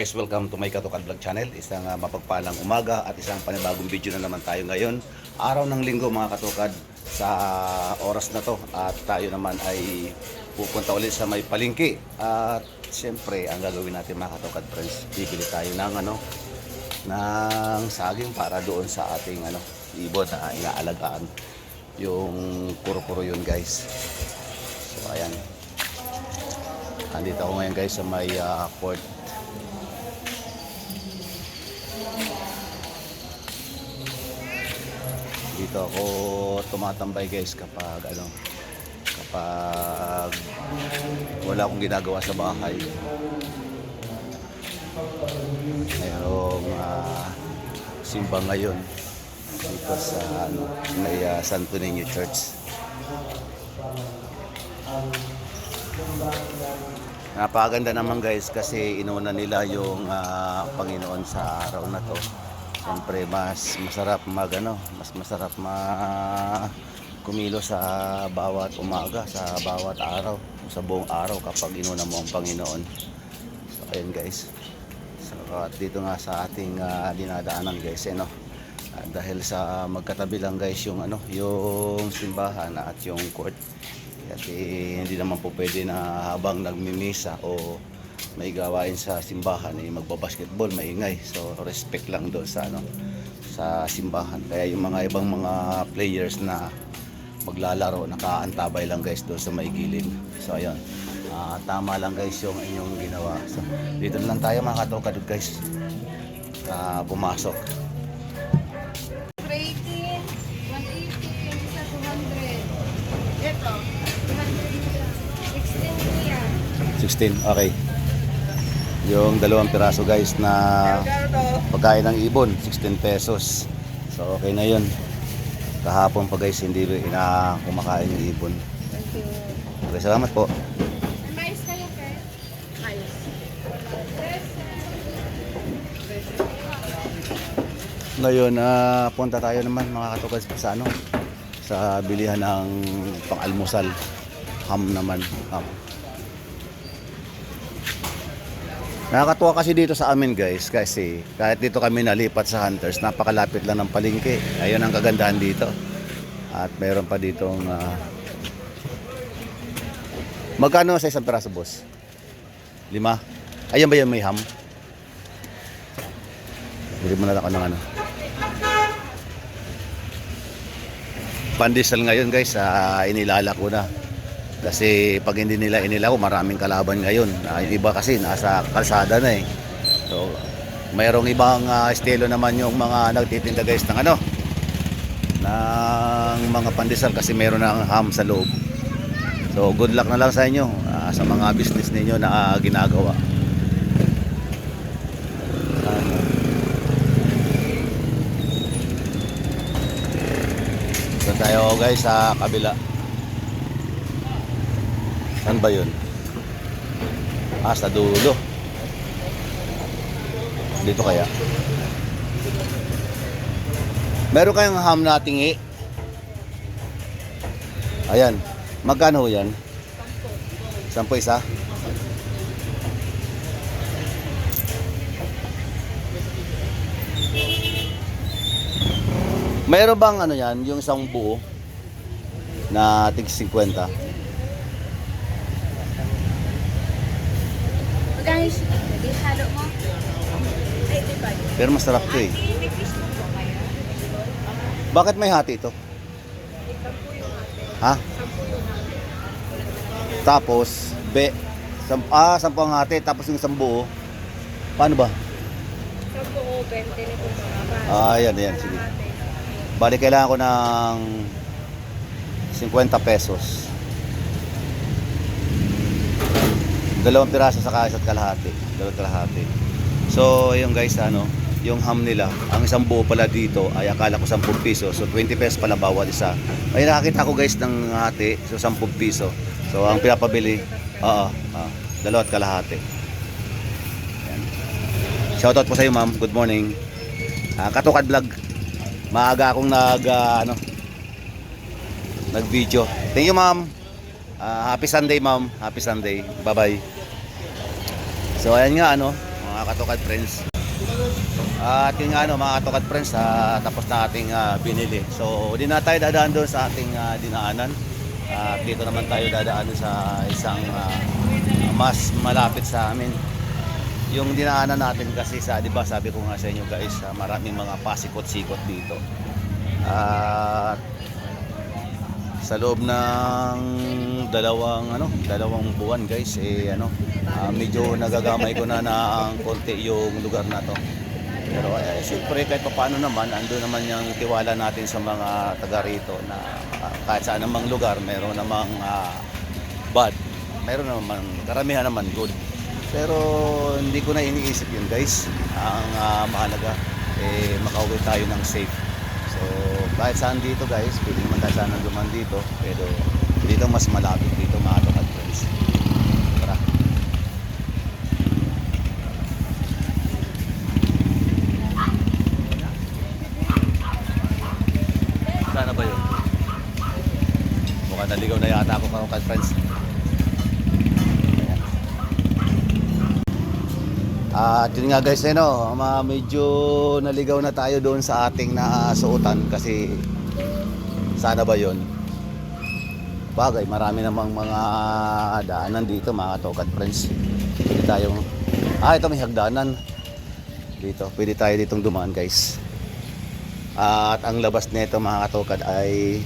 guys, welcome to my Katukad Vlog channel. Isang uh, mapagpalang umaga at isang panibagong video na naman tayo ngayon. Araw ng linggo mga katukad sa oras na to at tayo naman ay pupunta ulit sa may palingki. At siyempre, ang gagawin natin mga katukad friends, bibili tayo ng ano, ng saging para doon sa ating ano, ibon na inaalagaan. Yung kuro-kuro yun guys. So ayan, Andito ako ngayon guys sa may ah, court. Dito ako tumatambay guys kapag ano kapag wala akong ginagawa sa bahay. Mayroong ah, simba ngayon dito sa ano, may ah, Santo Niño Church. Napakaganda naman guys kasi inuna nila yung ah, Panginoon sa araw na to. Siyempre mas masarap mag ano, mas masarap ma kumilo sa bawat umaga, sa bawat araw, sa buong araw kapag inuna mo ang Panginoon. So ayun guys. So at dito nga sa ating ah, dinadaanan guys, eh, no? Ah, dahil sa magkatabi lang guys yung ano, yung simbahan at yung court. At eh, hindi naman po pwede na habang nagmimisa o may gawain sa simbahan eh, magbabasketball, maingay. So respect lang doon sa ano sa simbahan. Kaya yung mga ibang mga players na maglalaro, nakaantabay lang guys doon sa may gilid. So ayun. Ah, tama lang guys yung inyong ginawa. So, dito lang tayo mga katokad guys. Ah, pumasok. Rating, 180, yung isa 200. Ito, 200 16 kuya. 16, okay. Yung dalawang piraso guys na pagkain ng ibon, 16 pesos. So okay na yun. Kahapon pa guys, hindi ina kumakain yung ibon. Thank you. Okay, salamat po. Mais kayo, Fer? Ayos. Ngayon, ah, punta tayo naman mga katukas sa ano, sa bilihan ng pang-almusal. Ham naman, ham. Nakakatuwa kasi dito sa amin guys kasi kahit dito kami nalipat sa Hunters, napakalapit lang ng palengke. Ayun ang kagandahan dito. At meron pa ditong ah, Magkano sa isang peraso, boss? Lima? Ayan ba yan may ham? Bili mo na ako ng ano. Pandesal ngayon guys, ah, inilala ko na. Kasi pag hindi nila inilako, maraming kalaban ngayon. Ah, yung iba kasi nasa kalsada na eh. So, mayroong ibang ah, estilo naman yung mga nagtitinda guys ng ano, ng mga pandesal kasi meron ng ham sa loob. So, good luck na lang sa inyo ah, sa mga business ninyo na ah, ginagawa. Tayo guys sa kabila. Saan ba yun? Ah, sa dulo. Dito kaya? Meron kayong ham na tingi? Ayan. Magkano yan? Sampo isa? Meron bang ano yan, yung isang buo na tig 50? Pero masarap to eh. Bakit may hati ito? Ha? Tapos, be, sam, ah, sampu ang hati, tapos yung isang buo. Paano ba? Sampo ko, 20 ni po Ah, yan, yan, sige. Bali, kailangan ko ng 50 pesos. Dalawang piraso sa isa't kalahati. Dalawang kalahati. So, yung guys, ano, yung ham nila, ang isang buo pala dito ay akala ko 10 piso. So, 20 pesos pala bawat isa. May nakakita ko guys ng hati, so 10 piso. So, ang pinapabili, oo, dalawat kalahati. Yan. Shoutout po sa iyo, ma'am. Good morning. Ah, Katukad Vlog. Maaga akong nag ah, ano nag-video. Thank you, ma'am. Ah, happy Sunday, ma'am. Happy Sunday. Bye-bye. So, ayan nga, ano, mga katokad friends. At yung ano mga katokad friends, ah, tapos na ating ah, binili. So hindi na tayo dadaan doon sa ating ah, dinaanan. At dito naman tayo dadaan sa isang ah, mas malapit sa amin. Yung dinaanan natin kasi sa, di ba sabi ko nga sa inyo guys, ah, maraming mga pasikot-sikot dito. At sa loob ng dalawang ano, dalawang buwan guys, eh ano, ah, medyo nagagamay ko na na ang konti yung lugar na to. Pero eh, siyempre kahit pa paano naman, ando naman yung tiwala natin sa mga taga rito na ah, kahit saan namang lugar, meron namang ah, bad. Meron naman, karamihan naman good. Pero hindi ko na iniisip yun guys. Ang ah, mahalaga, eh, makauwi tayo ng safe. So, kahit saan dito guys, pwede naman tayo saan duman dito. Pero dito mas malapit dito mga kapag friends. Tara. Sana ba yun? Mukhang naligaw na yata ako mga kapag friends. At yun nga guys, eh, no, medyo naligaw na tayo doon sa ating nasuotan kasi sana ba yun? Bagay, marami namang mga daanan dito mga tokat friends. Pwede tayong, ah ito may hagdanan. Dito, pwede tayo ditong dumaan guys. At ang labas nito mga katokad ay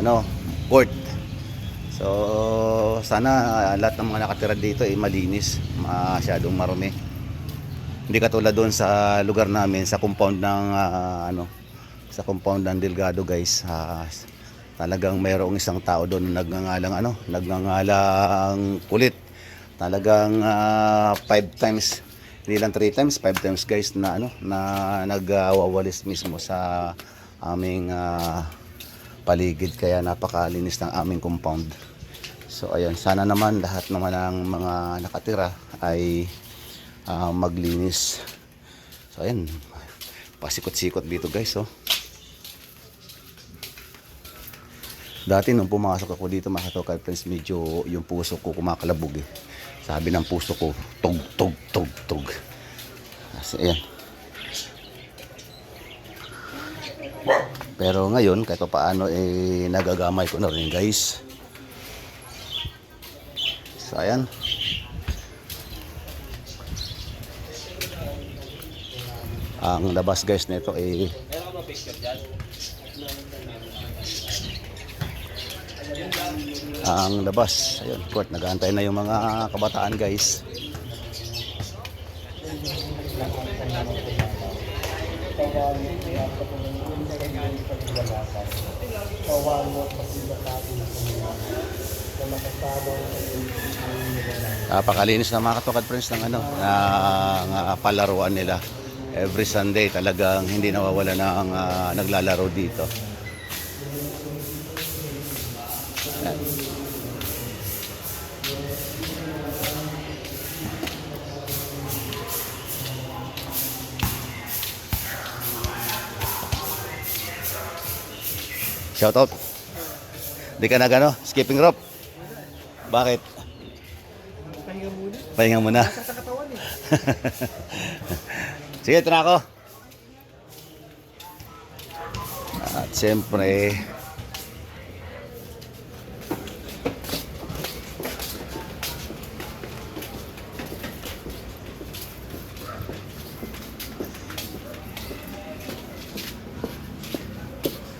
ano, court. So, sana ah, lahat ng mga nakatira dito ay malinis, masyadong marumi. Hindi katulad doon sa lugar namin sa compound ng ah, ano sa compound ng Delgado guys. ah, talagang mayroong isang tao doon na nagngangalang ano, nagngangalang kulit. Talagang ah, five times hindi lang three times, five times guys na ano na nagwawalis mismo sa aming ah, paligid kaya napakalinis ng aming compound. So ayun, sana naman lahat naman ng mga nakatira ay ah, maglinis. So ayan, pasikot-sikot dito guys oh. Dati nung pumasok ako dito mga katokal friends, medyo yung puso ko kumakalabog eh. Sabi ng puso ko, tug, tug, tug, tug. Kasi ayan. Pero ngayon, kahit pa paano, eh, nagagamay ko na rin guys. So ayan. Ang labas guys nito eh ang labas. Ayun, court, nag-aantay na yung mga kabataan guys. Napakalinis na mga katukad friends ng ano, ng ah, palaruan nila. Every Sunday talagang hindi nawawala ng ah, naglalaro dito. Shout out. Di ka nagano, skipping rope. Bakit? Pahinga muna. Pahinga muna. Sa katawan eh. Sige, ito na ako. At siyempre,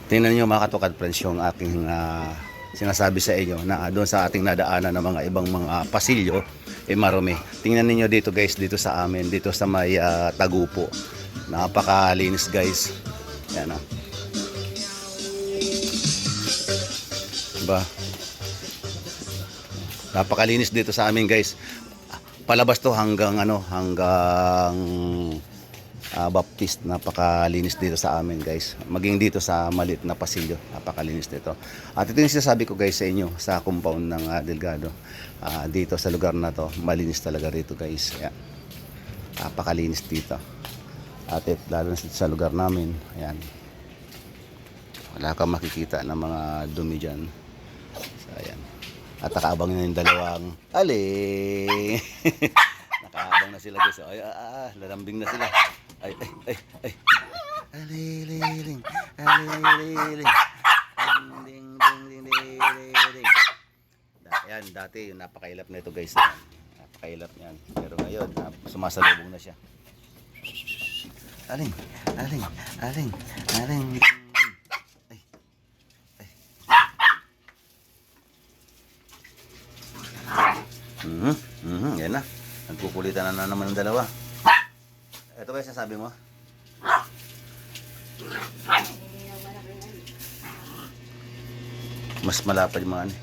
tingnan niyo mga katukad friends yung aking ah, sinasabi sa inyo na doon sa ating nadaanan ng mga ibang mga pasilyo eh marumi. Tingnan niyo dito guys dito sa amin dito sa may ah, Tagupo. Napakalinis guys. Yan ah. Diba? Napakalinis dito sa amin guys. Palabas to hanggang ano hanggang ah, Baptist napakalinis dito sa amin guys. Maging dito sa malit na pasilyo napakalinis dito. At ito yung sinasabi ko guys sa inyo sa compound ng ah, Delgado. Ah, dito sa lugar na to malinis talaga rito guys. Ayan. napakalinis dito. At it, lalo na sa lugar namin ayan. Wala kang makikita ng mga dumi dyan. So, ayan. At nakaabang na yung dalawang ali nakaabang na sila guys. Ay, ah, ah, lalambing na sila. Ay, ay, ay, ay. Alililing, alililing. Ding, ding, ding, ding, ding, ding. Da- Yan, dati yung napakailap na ito guys. Napakailap niyan. Pero ngayon, sumasalubong na siya. Aling, aling, aling, aling. Ay, ay. Mhm, mhm, yan na. Nagkukulitan na, na naman ang dalawa. Ito ba yung sasabi mo? Mas malapad yung mga ano. eh.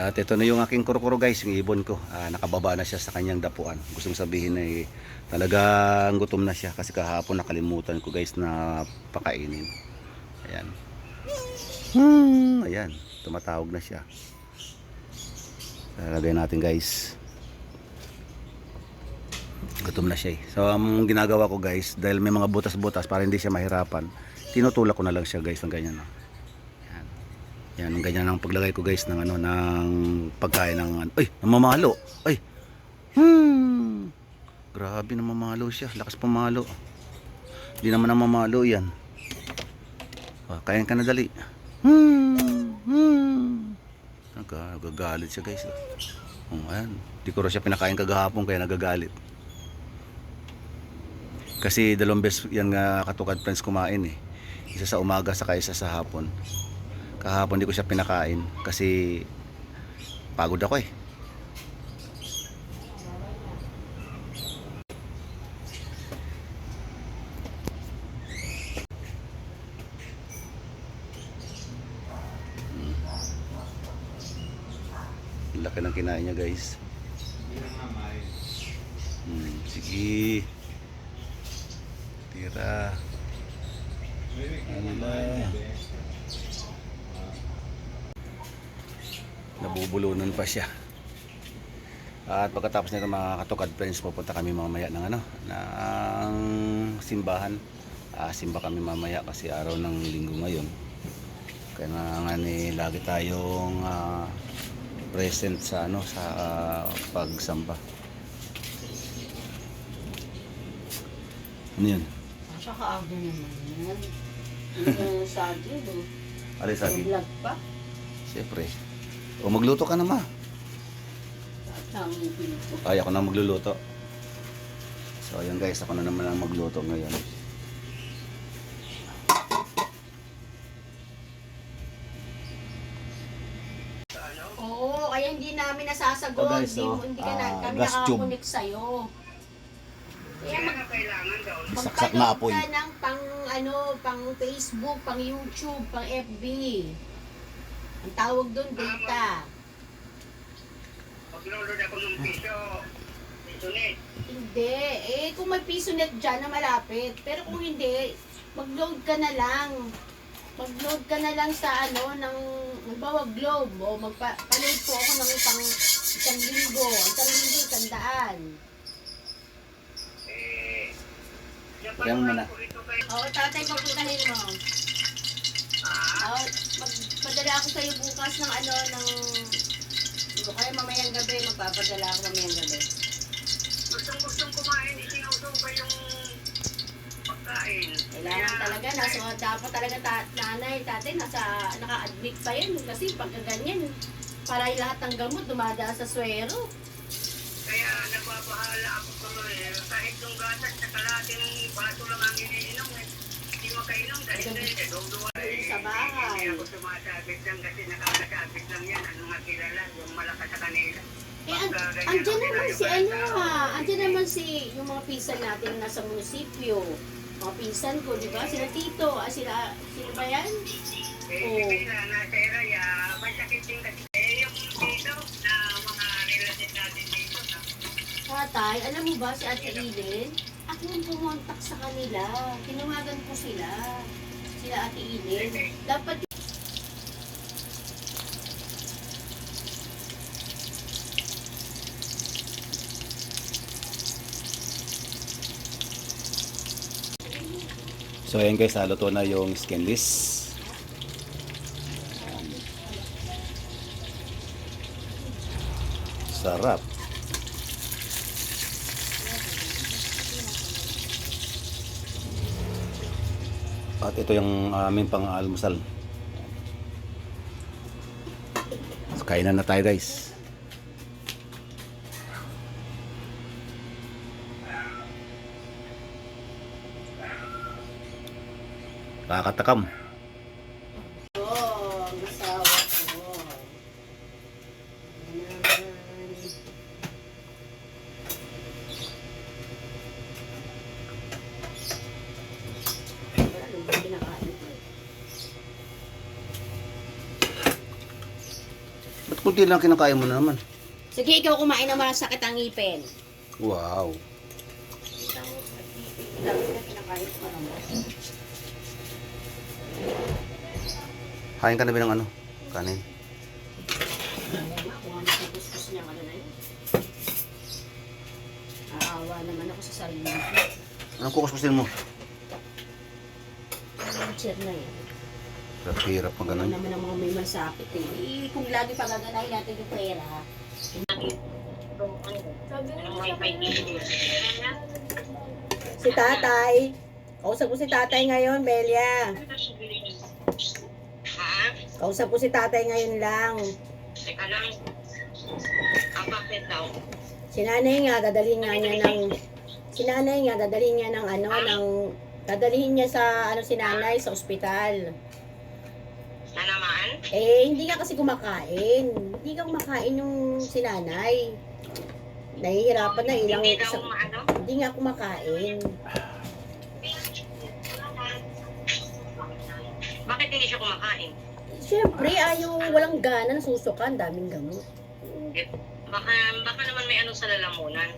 At ito na yung aking kurukuro guys, yung ibon ko. Ah, nakababa na siya sa kanyang dapuan. Gustong sabihin na eh, talagang gutom na siya kasi kahapon nakalimutan ko guys na pakainin. Ayan. Hmm, ayan, tumatawag na siya. Lalagay natin guys. Gutom na siya eh. So ang ginagawa ko guys, dahil may mga butas-butas para hindi siya mahirapan, tinutulak ko na lang siya guys ng ganyan. No? Yan. Yan, ang ganyan ang paglagay ko guys ng ano ng pagkain ng ano. Ay, namamalo. Ay. Hmm. Grabe namamalo siya. Lakas pumalo. Hindi naman namamalo 'yan. Ah, kain ka na dali. Hmm. Hmm. Naga- Nagagalit siya guys. Oh, ayan. Di ko siya pinakain kagahapon kaya nagagalit. Kasi dalawang beses yan nga katukad friends kumain eh. Isa sa umaga saka isa sa hapon. Kahapon di ko siya pinakain kasi pagod ako eh. Kinain niya guys. Hmm, sige. Tira. Ala. Nabubulunan pa siya. At pagkatapos nito mga katukad friends, pupunta kami mamaya ng ano, ng simbahan. Ah, simba kami mamaya kasi araw ng linggo ngayon. Kaya nga ni lagi tayong ah, present sa ano sa ah, pagsamba. Ano yun? Napakaaga naman yan. Yung saging, no? Alay sabi? Vlog pa. Siyempre. O magluto ka na ma. Ay, ako na magluluto. So, ayun guys, ako na naman ang magluto ngayon. Oo, kaya hindi nasasagot. Oh, guys, Hindi mo- oh, hindi ka na, ah, kami gas tube. sa'yo. Kaya mag, Saksak na magpanood apoy. ka ng pang, ano, pang Facebook, pang YouTube, pang FB. Ang tawag doon, data. Mag-load ako ng piso. Pisonet. Hindi. Eh, kung may piso net dyan na malapit. Pero kung hindi, mag-load ka na lang. Mag-load ka na lang sa ano, ng, magbawa globe. O magpa-load po ako ng pang isang linggo. Isang linggo, isang daan. Eh, Yan muna. ko ito kay Oo, tatay, pagpuntahin mo. Oo, mag, padala ako sa'yo bukas ng ano, ng, o kaya mamayang gabi, magpapadala ako mamayang gabi. gustong gustong kumain, isinusuba yung pagkain. Kailangan talaga, nasa, dapat talaga ta, nanay, tatay, nasa, naka-admit pa yan. Kasi pagka ganyan, para lahat ng gamot dumadaan sa swero. Kaya nagbabahala ako tuloy. Kahit yung gatas sa kalating baso lang ang iniinom eh. Hindi makainom dahil eh, duduwa eh. sa bahay. Hindi ako sumasabit lang kasi nakakasabit lang yan. Ano nga kilala, yung malakas sa kanila. Eh, an, andyan naman si ano ha, andyan naman si, yung mga pinsan natin na nasa munisipyo. Mga pinsan ko, di ba? Sila Tito, ah, sila, sila ba yan? Eh, Oo. sige na, nasa area, may sakit din kasi. Eh, yung dito, na mga relative natin dito, na Tatay, alam mo ba si Ate Ilin? Ako yung pumontak sa kanila. Tinawagan ko sila. Sila Ate Ilin. Dapat So, ayan guys, haluto na yung skinless. Sarap. At ito yung aming pang-almusal. So, kainan na tayo guys. Kakatakam. Oh, ang asawa ko. Ayan. Wala, ano ba kinakain ko? Ba't kunti lang kinakain mo na naman? Sige, ikaw kumain ng masakit ang ngipin. Wow. Hain ka na ba ng ano? Kanin. Na. Aawa naman ako sa sarili ko. Anong kukuskusin mo? Ang chair na yun. Hirap pag Ano ganun. naman ang mga may masakit eh. eh kung lagi pagaganahin natin yung pera? Si tatay. Kausap ko si tatay ngayon, Belia. Kausap ko si tatay ngayon lang. Teka lang. Ah, bakit daw? Si nanay nga, dadalhin nga niya ng... Si nanay nga, dadalhin niya ng ano, ng... Dadalhin niya sa, ano, si nanay, sa ospital. Eh, hindi ka kasi kumakain. Hindi ka kumakain yung si nanay. Nahihirapan na ilang... Hindi daw maano? hindi nga kumakain. Bakit hindi siya kumakain? Siyempre, ayaw, walang gana, nasusukan, daming gamot. Eh, Baka, baka naman may ano sa lalamunan.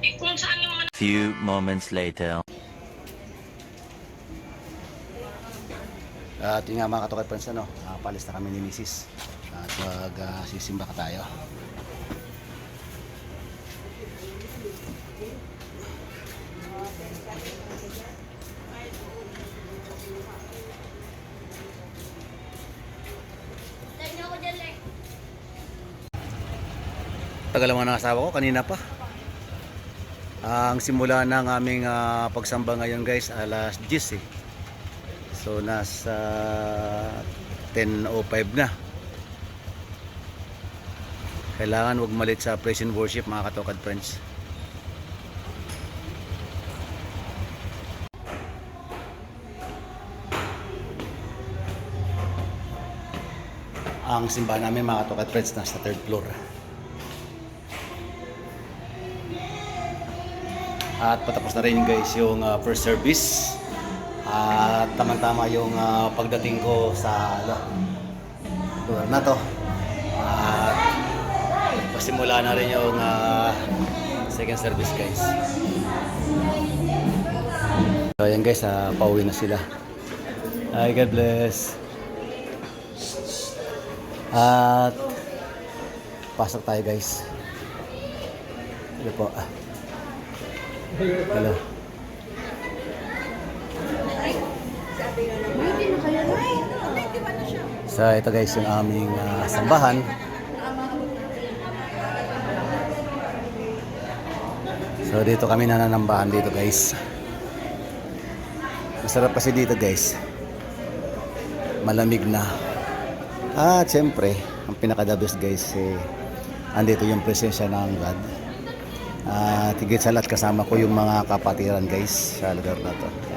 Eh, kung saan yung mga Few moments later. At yun nga mga katokat friends, ano, uh, palis na kami ni Mrs. At mag ah, sisimba ka tayo. Tagal naman ng asawa ko, kanina pa. Ang simula ng aming ah, pagsamba ngayon guys, alas 10 eh. So nasa 10.05 na. Kailangan wag malit sa praise and worship mga katokad friends. Ang simbahan namin mga katokad friends nasa third floor. At patapos na rin guys yung ah, first service. At tamang-tama yung ah, pagdating ko sa ano, lugar na to. At pasimula na rin yung ah, second service guys. So ayan guys, ah, pauwi na sila. Hi, God bless. At pasok tayo guys. Ito po. Hello. So ito guys yung aming ah, sambahan. So dito kami nananambahan dito guys. Masarap kasi dito guys. Malamig na. At syempre, ang pinaka best guys eh, andito yung presensya ng God. At higit sa lahat kasama ko yung mga kapatiran guys sa lugar na to.